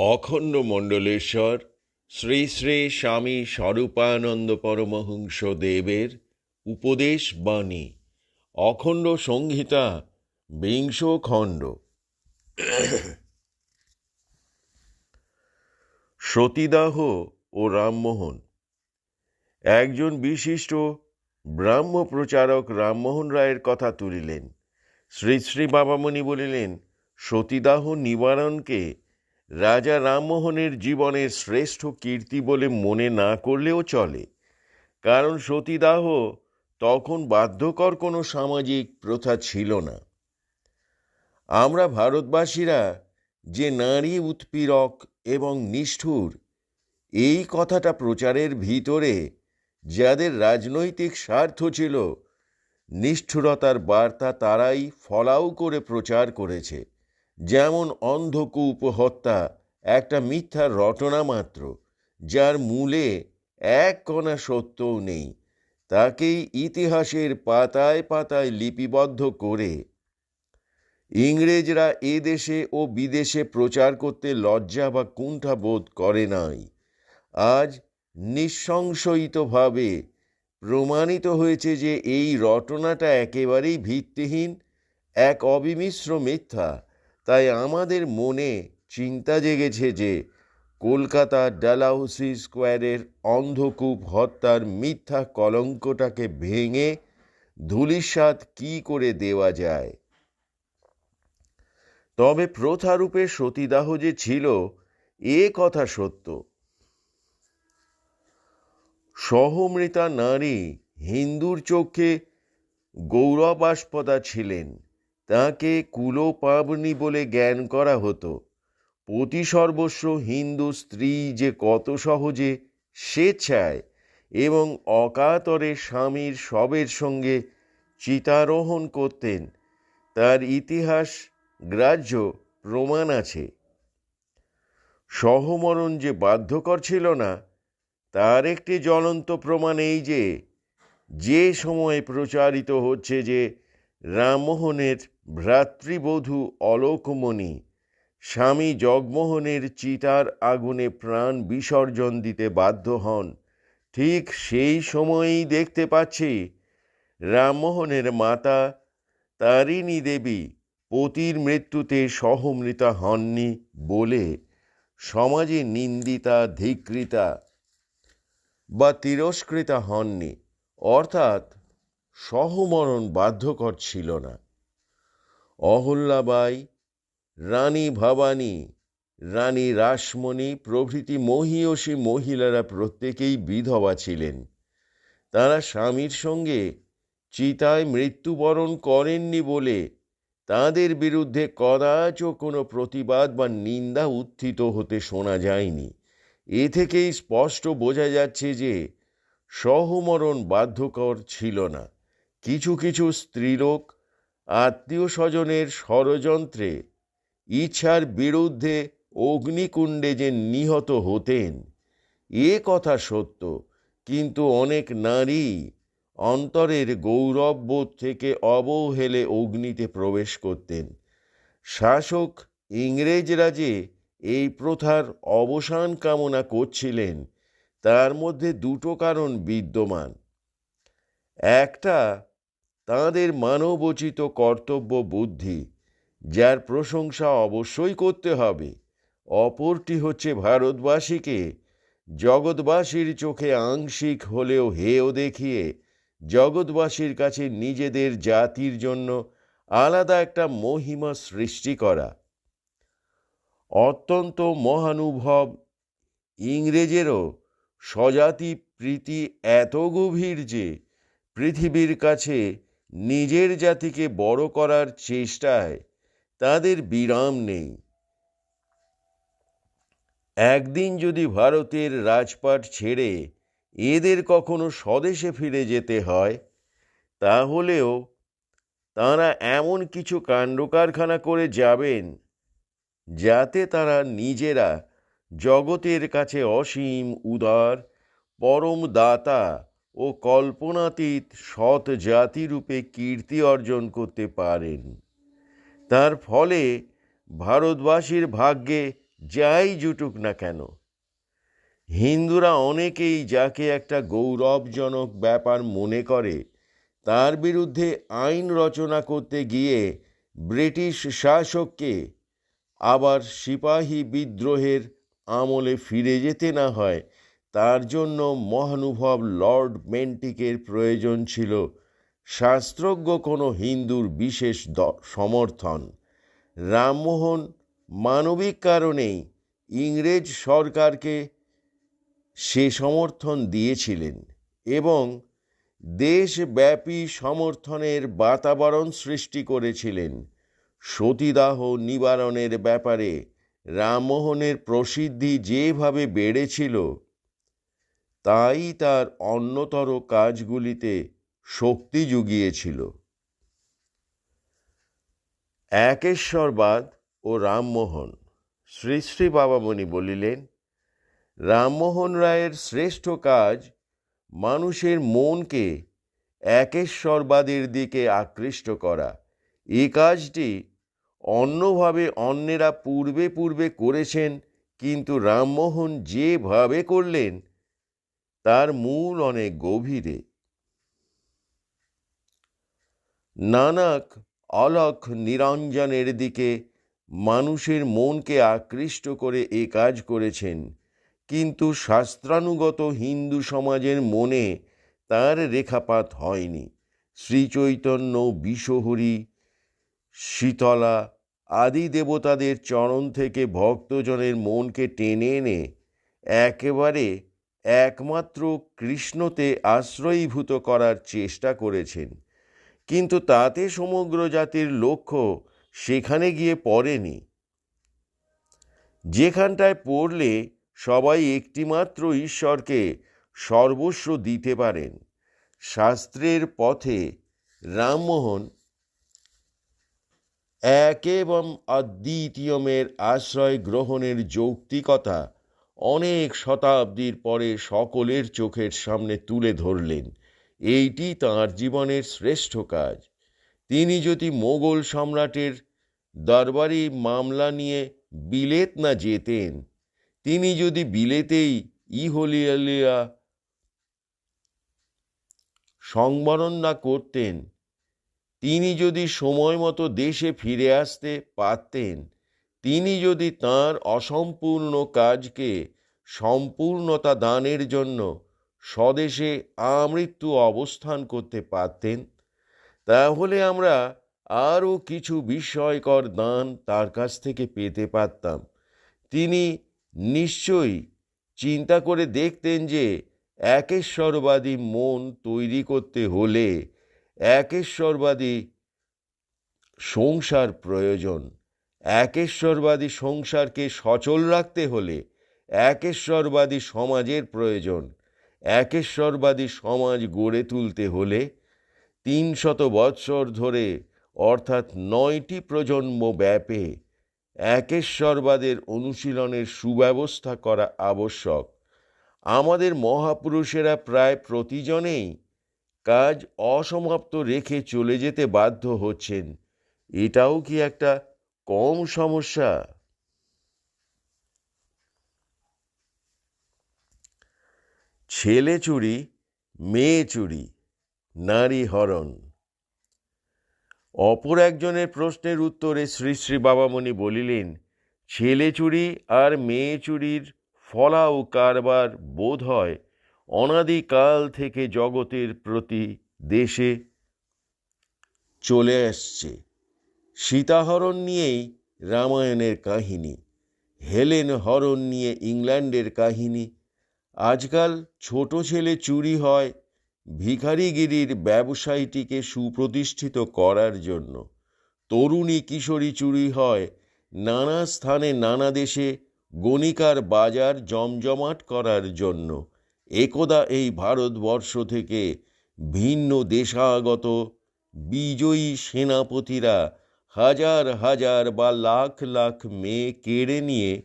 অখণ্ড মণ্ডলেশ্বর, শ্রী শ্রী স্বামী স্বরূপানন্দ পরমহংস দেবের উপদেশ বাণী। অখণ্ড সংহিতা, বিংশ খণ্ড। সতীদাহ ও রামমোহন। একজন বিশিষ্ট ব্রাহ্ম প্রচারক রামমোহন রায়ের কথা তুলিলেন। শ্রী শ্রী বাবামণি বলিলেন, সতীদাহ নিবারণকে রাজা রামমোহনের জীবনের শ্রেষ্ঠ কীর্তি বলে মনে না করলেও চলে। কারণ সতীদাহ তখন বাধ্যকর কোনো সামাজিক প্রথা ছিল না। আমরা ভারতবাসীরা যে নারী উৎপীড়ক এবং নিষ্ঠুর, এই কথাটা প্রচারের ভিতরে যাদের রাজনৈতিক স্বার্থ ছিল, নিষ্ঠুরতার বার্তা তারাই ফলাও করে প্রচার করেছে। যেমন অন্ধকূপ হত্যা একটা মিথ্যা রটনা মাত্র, যার মূলে এক কণা সত্যও নেই। তাকেই ইতিহাসের পাতায় পাতায় লিপিবদ্ধ করে ইংরেজরা এ দেশে ও বিদেশে প্রচার করতে লজ্জা বা কুণ্ঠা বোধ করে নাই। আজ নিঃসংশয়িতভাবে প্রমাণিত হয়েছে যে এই রটনাটা একেবারেই ভিত্তিহীন, এক অবিমিশ্র মিথ্যা। তাই আমাদের মনে চিন্তা জেগেছে যে কলকাতা ডালাউসি স্কোয়ারের অন্ধকূপ হত্যার মিথ্যা কলঙ্কটাকে ভেঙে ধুলিসাৎ কি করে দেওয়া যায়? তবে প্রথারূপে সতীদাহ যে ছিল, এ কথা সত্য। সহমৃতা নারী হিন্দুর চোখে গৌরবাস্পদা ছিলেন। তাকে কুলোপাবনি বলে জ্ঞান করা হতো। পতি সর্বস্ব হিন্দু স্ত্রী যে কত সহজে স্বেচ্ছায় এবং অকাতরে স্বামীর সবের সঙ্গে চিতারোহণ করতেন, তার ইতিহাস গ্রাহ্য প্রমাণ আছে। সহমরণ যে বাধ্যকর ছিল না, তার একটি জ্বলন্ত প্রমাণ এই যে যে সময়ে প্রচারিত হচ্ছে যে রামমোহনের ভ্রাতৃবধূ অলোকমণি, স্বামী জগমোহনের চিতার আগুনে প্রাণ বিসর্জন দিতে বাধ্য হন। ঠিক সেই সময়েই দেখতে পাচ্ছি রামমোহনের মাতা তারিণী দেবী পতির মৃত্যুতে সহমৃতা হননি বলে সমাজে নিন্দিতা, ধিকৃতা বা তিরস্কৃতা হননি। অর্থাৎ সহমরণ বাধ্যকর ছিল না। অহল্যাবাই, রানী ভবানী, রানী রাসমণি প্রভৃতি মহিয়সী মহিলারা প্রত্যেকেই বিধবা ছিলেন। তারা স্বামীর সঙ্গে চিতায় মৃত্যুবরণ করেননি বলে তাদের বিরুদ্ধে কদাচ কোনো প্রতিবাদ বা নিন্দা উত্থিত হতে শোনা যায়নি। এ থেকেই স্পষ্ট বোঝা যাচ্ছে যে সহমরণ বাধ্যকর ছিল না। কিছু কিছু স্ত্রীলোক আত্মীয় স্বজনের ষড়যন্ত্রে, ইচ্ছার বিরুদ্ধে অগ্নিকুণ্ডে যে নিহত হতেন, এ কথা সত্য, কিন্তু অনেক নারী অন্তরের গৌরববোধ থেকে অবহেলে অগ্নিতে প্রবেশ করতেন। শাসক ইংরেজরা যে এই প্রথার অবসান কামনা করছিলেন, তার মধ্যে দুটো কারণ বিদ্যমান। একটা তাঁদের মানবোচিত কর্তব্য বুদ্ধি, যার প্রশংসা অবশ্যই করতে হবে। অপরটি হচ্ছে ভারতবাসীকে জগৎবাসীর চোখে আংশিক হলেও হেয় দেখিয়ে জগৎবাসীর কাছে নিজেদের জাতির জন্য আলাদা একটা মহিমা সৃষ্টি করা। অত্যন্ত মহানুভব, ইংরেজেরও স্বজাতি প্রীতি এত গভীর যে পৃথিবীর কাছে নিজের জাতিকে বড় করার চেষ্টায় তাদের বিরাম নেই। একদিন যদি ভারতের রাজপাট ছেড়ে এদের কখনো স্বদেশে ফিরে যেতে হয়, তাহলেও তারা এমন কিছু কাণ্ড কারখানা করে যাবেন, যাতে তারা নিজেরা জগতের কাছে অসীম উদার, পরম দাতা ও কল্পনাতীত সৎ জাতিরূপে কীর্তি অর্জন করতে পারেন। তার ফলে ভারতবাসীর ভাগ্যে যাই জুটুক না কেন। হিন্দুরা অনেকেই যাকে একটা গৌরবজনক ব্যাপার মনে করে, তার বিরুদ্ধে আইন রচনা করতে গিয়ে ব্রিটিশ শাসককে আবার সিপাহী বিদ্রোহের আমলে ফিরে যেতে না হয় তার জন্য মহানুভব লর্ড মেন্টিকের প্রয়োজন ছিল। শাস্ত্রজ্ঞ কোনো হিন্দুর বিশেষ সমর্থন। রামমোহন মানবিক কারণেই ইংরেজ সরকারকে সে সমর্থন দিয়েছিলেন এবং দেশব্যাপী সমর্থনের বাতাবরণ সৃষ্টি করেছিলেন। সতীদাহ নিবারণের ব্যাপারে রামমোহনের প্রসিদ্ধি যেভাবে বেড়েছিল তাই তার অন্যতর কাজগুলিতে শক্তি জুগিয়েছিল। একেশ্বরবাদ ও রামমোহন, শ্রী শ্রী বাবামণি বলিলেন, রামমোহন রায়ের শ্রেষ্ঠ কাজ মানুষের মনকে একেশ্বরবাদের দিকে আকৃষ্ট করা। এ কাজটি অন্যভাবে অন্যেরা পূর্বে পূর্বে করেছেন, কিন্তু রামমোহন যেভাবে করলেন তার মূল অনেক গভীরে। নানাক অলখ নিরঞ্জনের দিকে মানুষের মনকে আকৃষ্ট করে এ কাজ করেছেন, কিন্তু শাস্ত্রানুগত হিন্দু সমাজের মনে তার রেখাপাত হয়নি। শ্রীচৈতন্য বিশ্বহরি শীতলা আদি দেবতাদের চরণ থেকে ভক্তজনের মনকে টেনে এনে একেবারে একমাত্র কৃষ্ণতে আশ্রয়ীভূত করার চেষ্টা করেছেন। কিন্তু তাতে সমগ্র জাতির লক্ষ্য সেখানে গিয়ে পড়েনি। যেখানটায় পড়লে সবাই একটিমাত্র ঈশ্বরকে সর্বস্ব দিতে পারেন। শাস্ত্রের পথে রামমোহন এক এবং অদ্বিতীয়মের আশ্রয় গ্রহণের যৌক্তিকতা অনেক শতাব্দীর পরে সকলের চোখের সামনে তুলে ধরলেন, এইটি তাঁর জীবনের শ্রেষ্ঠ কাজ। তিনি যদি মোগল সম্রাটের দরবারি মামলা নিয়ে বিলেত না যেতেন, তিনি যদি বিলেতেই ইহলিয়ালিয়া সংবরণ না করতেন, তিনি যদি সময় মতো দেশে ফিরে আসতে পারতেন তিনি যদি তার অসম্পূর্ণ কাজকে সম্পূর্ণতা দানের জন্য স্বদেশে আমৃত্যু অবস্থান করতে পারতেন, তাহলে আমরা আরও কিছু বিস্ময়কর দান তার কাছ থেকে পেতে পারতাম। তিনি নিশ্চয়ই চিন্তা করে দেখতেন যে একেশ্বরবাদী মন তৈরি করতে হলে একেশ্বরবাদী সংসার প্রয়োজন। একেশ্বরবাদী সংসারকে সচল রাখতে হলে একেশ্বরবাদী সমাজের প্রয়োজন। একেশ্বরবাদী সমাজ গড়ে তুলতে হলে তিন শত বৎসর ধরে, অর্থাৎ নয়টি প্রজন্ম ব্যাপে, একেশ্বরবাদের অনুশীলনের সুব্যবস্থা করা আবশ্যক। আমাদের মহাপুরুষেরা প্রায় প্রতিজনেই কাজ অসমাপ্ত রেখে চলে যেতে বাধ্য হচ্ছেন। এটাও কি একটা কম সমস্যা। ছেলে চুরি, মেয়ে চুরি, নারী হরণ। অপর একজনের প্রশ্নের উত্তরে শ্রী শ্রী বাবামণি বলিলেন, ছেলে চুরি আর মেয়ে চুরির ফলাও কারবার বোধ হয় অনাদিকাল থেকে জগতের প্রতি দেশে চলে আসছে সীতাহরণ নিয়েই রামায়ণের কাহিনী, হেলেন হরণ নিয়ে ইংল্যান্ডের কাহিনী। আজকাল ছোট ছেলে চুরি হয় ভিখারিগিরির ব্যবসায়ীটিকে সুপ্রতিষ্ঠিত করার জন্য। তরুণী কিশোরী চুরি হয় নানা স্থানে নানা দেশে গণিকার বাজার জমজমাট করার জন্য। একদা এই ভারতবর্ষ থেকে ভিন্ন দেশাগত বিজয়ী সেনাপতিরা হাজার হাজার বা লাখ লাখ মেয়ে কেড়ে নিয়ে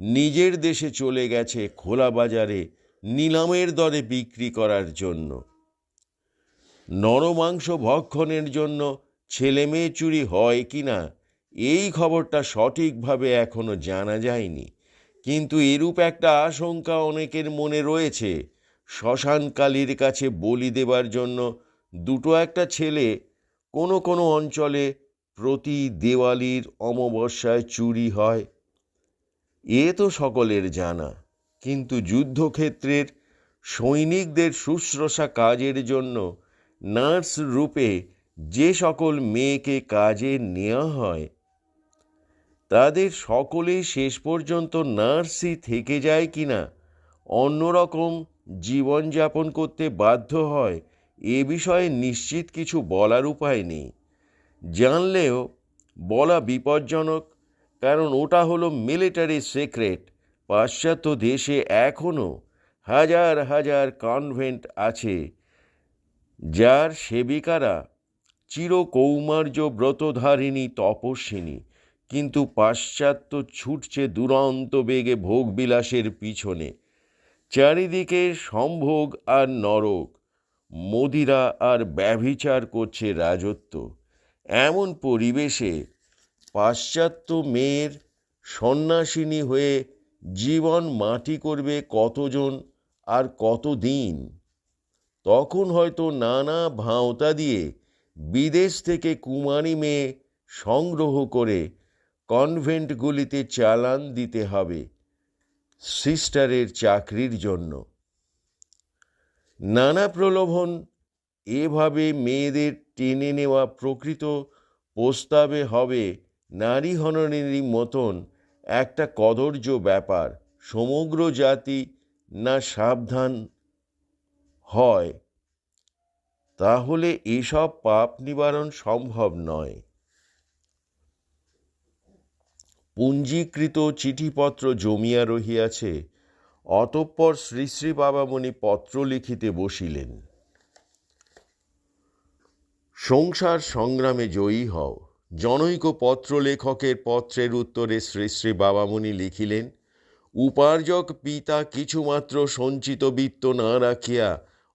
নিজের দেশে চলে গেছে খোলা বাজারে নিলামের দরে বিক্রি করার জন্য। নরমাংস ভক্ষণের জন্য ছেলে মেয়ে চুরি হয় কি না, এই খবরটা সঠিকভাবে এখনও জানা যায়নি। কিন্তু এরূপ একটা আশঙ্কা অনেকের মনে রয়েছে। শ্মশানকালীর কাছে বলি দেবার জন্য দুটো একটা ছেলে কোনো কোনো অঞ্চলে প্রতি দেওয়ালির অমাবস্যায় চুরি হয়। এ তো সকলের জানা, কিন্তু যুদ্ধক্ষেত্রের সৈনিকদের শুশ্রূষা কাজের জন্য নার্স রূপে যে সকল মেয়েকে কাজে নেওয়া হয়, তাদের সকলেই শেষ পর্যন্ত নার্সই থেকে যায় কিনা, অন্যরকম জীবনযাপন করতে বাধ্য হয়, এ বিষয়ে নিশ্চিত কিছু বলার উপায় নেই। জানলেও বলা বিপজ্জনক, কারণ ওটা হলো মিলিটারি সিক্রেট। পাশ্চাত্য দেশে এখনও হাজার হাজার কনভেন্ট আছে, যার সেবিকারা চিরকৌমার্য ব্রতধারিণী তপস্বিনী, কিন্তু পাশ্চাত্য ছুটছে দুরন্ত বেগে ভোগবিলাসের পিছনে। চারিদিকে সম্ভোগ আর নরক, মদিরা আর ব্যভিচার করছে রাজত্ব। এমন পরিবেশে পাশ্চাত্য মেয়ের সন্ন্যাসিনী হয়ে জীবন মাটি করবে কতজন আর কতদিন? তখন হয়তো নানা ভাঁওতা দিয়ে বিদেশ থেকে কুমারী মেয়ে সংগ্রহ করে কনভেন্টগুলিতে চালান দিতে হবে সিস্টারের চাকরির জন্য। নানা প্রলোভন এভাবে মেয়েদের টেনে নেওয়া প্রকৃত প্রস্তাবে হবে নারী হননেরই মতন একটা কদর্য ব্যাপার। সমগ্র জাতি না সাবধান হয়। তাহলে এসব পাপ নিবারণ সম্ভব নয়। পুঞ্জীকৃত চিঠিপত্র জমিয়া রহিয়াছে, অতঃপর শ্রী শ্রী বাবামণি পত্র লিখিতে বসিলেন। সংসার সংগ্রামে জয়ী হও। জনৈক পত্র লেখকের পত্রের উত্তরে শ্রী শ্রী বাবামণি লিখিলেন, উপার্জক পিতা কিছুমাত্র সঞ্চিত বৃত্ত না রাখিয়া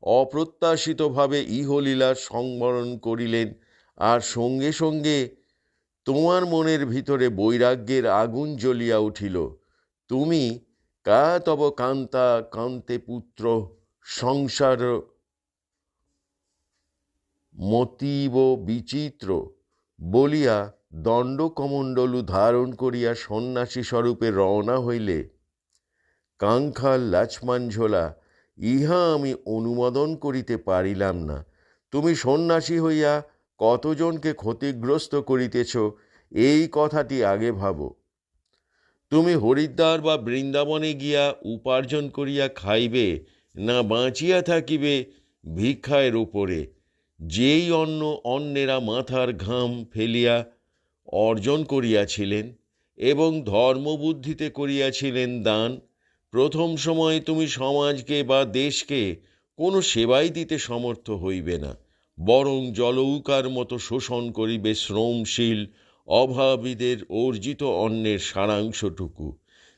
অপ্রত্যাশিতভাবে ইহলীলা সংবরণ করিলেন আর সঙ্গে সঙ্গে তোমার মনের ভিতরে বৈরাগ্যের আগুন জ্বলিয়া উঠিল। তুমি কা তব কান্তা কান্তে পুত্র সংসার মতীব বিচিত্র বলিয়া দণ্ডকমণ্ডলু ধারণ করিয়া সন্ন্যাসী স্বরূপে রওনা হইলে কাঙ্খাল লাছমান ঝোলা ইহা আমি অনুমোদন করিতে পারিলাম না। তুমি সন্ন্যাসী হইয়া কতজনকে ক্ষতিগ্রস্ত করিতেছ, এই কথাটি আগে ভাবো। তুমি হরিদ্বার বা বৃন্দাবনে গিয়া উপার্জন করিয়া খাইবে, না বাঁচিয়া থাকিবে ভিক্ষায়ের উপরে। যেই অন্য অন্যেরা মাথার ঘাম ফেলিয়া অর্জন করিয়াছিলেন এবং ধর্মবুদ্ধিতে করিয়াছিলেন দান, প্রথম সময় তুমি সমাজকে বা দেশকে কোনো সেবাই দিতে সমর্থ হইবে না, বরং জলৌকার মতো শোষণ করিবে শ্রমশীল, অভাবীদের অর্জিত অন্যের সারাংশটুকু।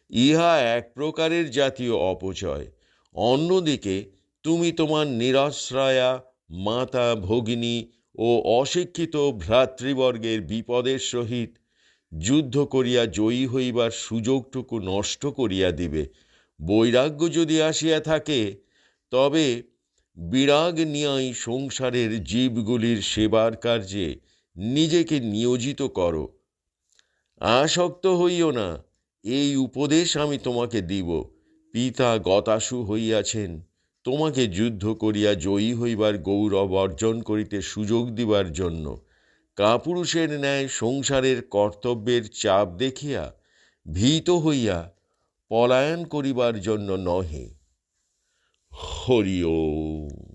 ইহা এক প্রকারের জাতীয় অপচয়। অন্যদিকে তুমি তোমার নিরাশ্রয়া মাতা ভগিনী ও অশিক্ষিত ভ্রাতৃবর্গের বিপদের সহিত যুদ্ধ করিয়া জয়ী হইবার সুযোগটুকু নষ্ট করিয়া দিবে। বৈরাগ্য যদি আসিয়া থাকে, তবে বিরাগ নিয়াই সংসারের জীবগুলির সেবার কার্যে নিজেকে নিয়োজিত করো। আসক্ত হইও না, এই উপদেশ আমি তোমাকে দিব। পিতা গতাসু হইয়াছেন। তোমাকে যুদ্ধ করিয়া জয়ী হইবার গৌরব অর্জন করিতে সুযোগ দিবার জন্য কাপুরুষের ন্যায় সংসারের কর্তব্যের চাপ দেখিয়া, ভীত হইয়া পলায়ন করিবার জন্য নহে। হরি ওম।